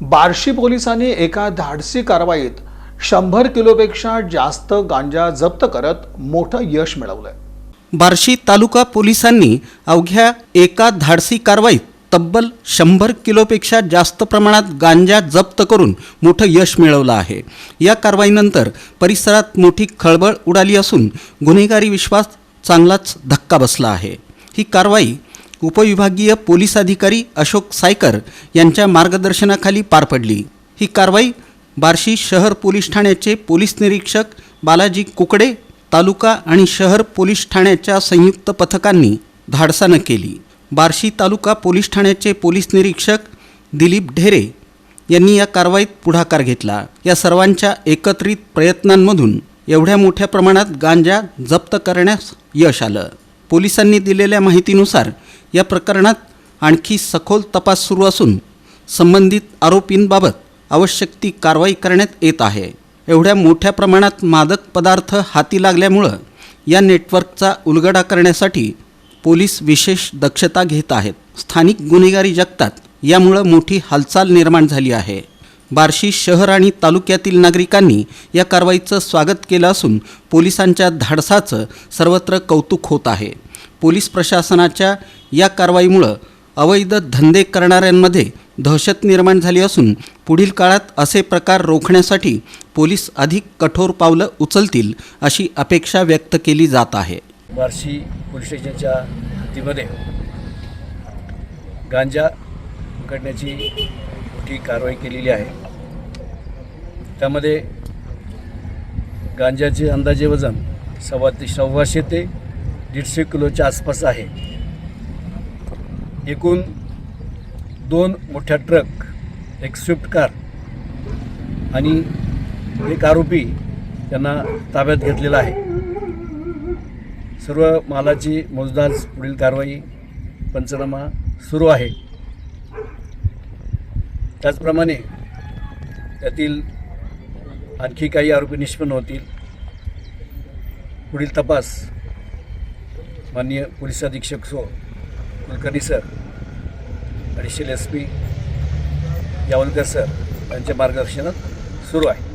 बार्शी पोलिसांनी एका धाडसी कारवाईत शंभर किलोपेक्षा जास्त गांजा जप्त करत मोठं यश मिळवलंय. बार्शी तालुका पोलिसांनी अवघ्या एका धाडसी कारवाईत तब्बल शंभर किलोपेक्षा जास्त प्रमाणात गांजा जप्त करून मोठं यश मिळवलं आहे. या कारवाईनंतर परिसरात मोठी खळबळ उडाली असून गुन्हेगारी विश्वास चांगलाच धक्का बसला आहे. ही कारवाई उपविभागीय पोलीस अधिकारी अशोक सायकर यांच्या मार्गदर्शनाखाली पार पडली. ही कारवाई बार्शी शहर पोलीस ठाण्याचे पोलीस निरीक्षक बालाजी कुकडे तालुका आणि शहर पोलीस ठाण्याच्या संयुक्त पथकांनी धाडसानं केली. बार्शी तालुका पोलीस ठाण्याचे पोलीस निरीक्षक दिलीप ढेरे यांनी या कारवाईत पुढाकार घेतला. या सर्वांच्या एकत्रित प्रयत्नांमधून एवढ्या मोठ्या प्रमाणात गांजा जप्त करण्यास यश आलं. पोलिसांनी दिलेल्या माहितीनुसार या प्रकरणात आणखी सखोल तपास सुरू असून संबंधित आरोपींबाबत आवश्यक ती कारवाई करण्यात येत आहे. एवढ्या मोठ्या प्रमाणात मादक पदार्थ हाती लागल्यामुळं या नेटवर्कचा उलगडा करण्यासाठी पोलीस विशेष दक्षता घेत आहेत. स्थानिक गुन्हेगारी जगतात यामुळं मोठी हालचाल निर्माण झाली आहे. बार्शी शहर आणि तालुक्यातील नागरिकांनी या कारवाईचं स्वागत केलं असून पोलिसांच्या धाडसाचं सर्वत्र कौतुक होत आहे. पोलीस प्रशासनाच्या या कारवाईमुळं अवैध धंदे करणाऱ्यांमध्ये दहशत निर्माण झाली असून पुढील काळात असे प्रकार रोखण्यासाठी पोलीस अधिक कठोर पावलं उचलतील अशी अपेक्षा व्यक्त केली जात आहे. बार्शी पोलीस स्टेशनच्या हद्दीमध्ये गांजा उकडण्याची मोठी कारवाई केलेली आहे. त्यामध्ये गांजाचे अंदाजे वजन सव्वा ते सव्वाशे ते दीडशे किलोच्या आसपास आहे. एकूण दोन मोठ्या ट्रक एक स्विफ्ट कार आणि एक आरोपी त्यांना ताब्यात घेतलेला आहे. सर्व मालाची मोजदाज पुढील कारवाई पंचनामा सुरू आहे. त्याचप्रमाणे त्यातील आणखी काही आरोपी निष्पन्न होतील. पुढील तपास माननीय पोलीस अधीक्षक so Kulkarni sir additional S P Yawalkar sir यांच्या मार्गदर्शनात सुरू आहे.